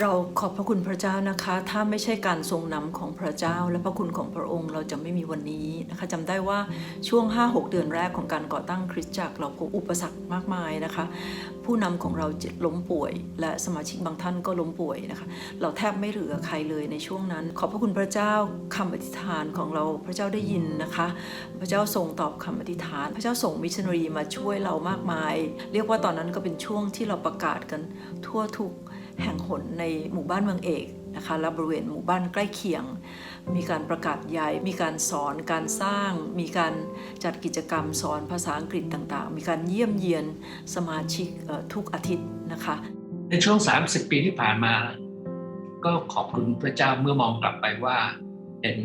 เราขอบพระคุณพระเจ้านะคะ ถ้าไม่ใช่การทรงนำของพระเจ้า และพระคุณของพระองค์เราจะไม่มีวันนี้นะคะจำได้ว่าช่วง 5-6 เดือนแรกของการก่อตั้งคริสตจักรเราพบอุปสรรคมากมายนะคะ ผู้นำของเราจิตล้มป่วย และสมาชิกบางท่านก็ล้มป่วยนะคะ เราแทบไม่เหลือใครเลยในช่วงนั้น ขอบพระคุณพระเจ้าคำอธิษฐานของเราพระเจ้าได้ยินนะคะ พระเจ้าทรงตอบคำอธิษฐาน พระเจ้าส่งมิชชันนารีมาช่วยเรามากมาย เรียกว่าตอนนั้นก็เป็นช่วงที่เราประกาศกันทั่วทุก แห่งหนในหมู่บ้านเมืองเอกนะคะและบริเวณหมู่บ้านใกล้เคียง มีการประกาศใหญ่มีการสอนการสร้าง มีการจัดกิจกรรมสอนภาษาอังกฤษต่างๆ มีการเยี่ยมเยียนสมาชิกเอ่อทุกอาทิตย์นะคะ ในช่วง 30 ปีที่ผ่านมา ก็ขอบคุณพระเจ้าเมื่อมองกลับไปว่า เห็น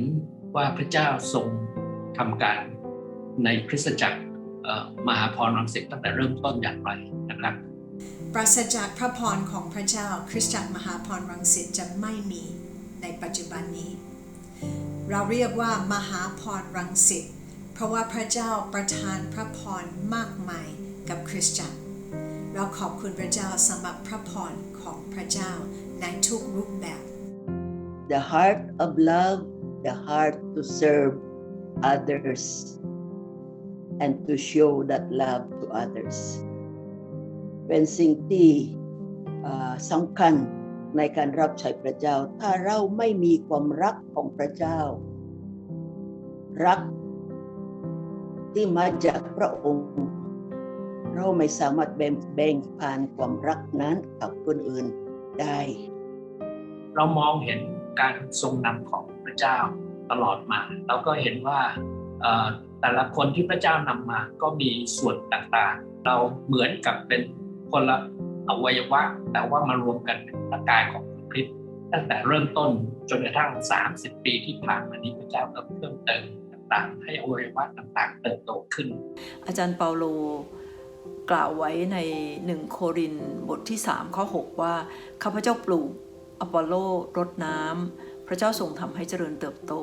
ว่าพระเจ้าทรงทำการในคริสตจักรเอ่อมหาพรรังสิตตั้งแต่เริ่มต้นอย่างไรนะครับ ปราศจากพระพรของพระเจ้าคริสตจักรมหาพรรังสิตจะไม่มีในปัจจุบันนี้ เราเรียกว่ามหาพรรังสิตเพราะว่าพระเจ้าประทานพระพรมากมายกับคริสตจักร เราขอบคุณพระเจ้าสำหรับพระพรของพระเจ้าในทุกรูปแบบ the heart of love, the heart to serve others, and to show that love to others. เป็นสิ่งที่สำคัญในการรับใช้พระเจ้า ถ้าเราไม่มีความรักของพระเจ้า รักที่มาจากพระองค์ เราไม่สามารถแบ่งแบ่งผ่านความรักนั้นกับคนอื่นได้ เรามองเห็นการทรงนำของพระเจ้าตลอดมาเราก็เห็นว่าแต่ละคนที่พระเจ้านำมาก็มีส่วนต่างๆ เราเหมือนกับเป็น คนละอวัยวะ แต่ว่ามารวมกันเป็นร่างกายของพระคริสต์ตั้งแต่เริ่มต้นจนกระทั่ง 30 ปีที่ผ่านมานี้พระเจ้าก็เพิ่มเติมต่างๆ ให้อวัยวะต่างๆ เติบโตขึ้น อาจารย์เปาโลกล่าวไว้ในหนึ่งโครินบทที่ 3 ข้อ 6 ว่าข้าพเจ้าปลูกอปอลโลรดน้ำ พระเจ้าทรงทำให้เจริญเติบโต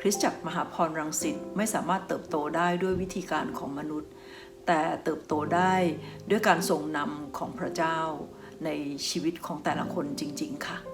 คริสตจักรมหาพรรังสิตไม่สามารถเติบโตได้ด้วยวิธีการของมนุษย์ แต่เติบโตได้ด้วยการทรงนำของพระเจ้าในชีวิตของแต่ละคนจริง ๆ ค่ะ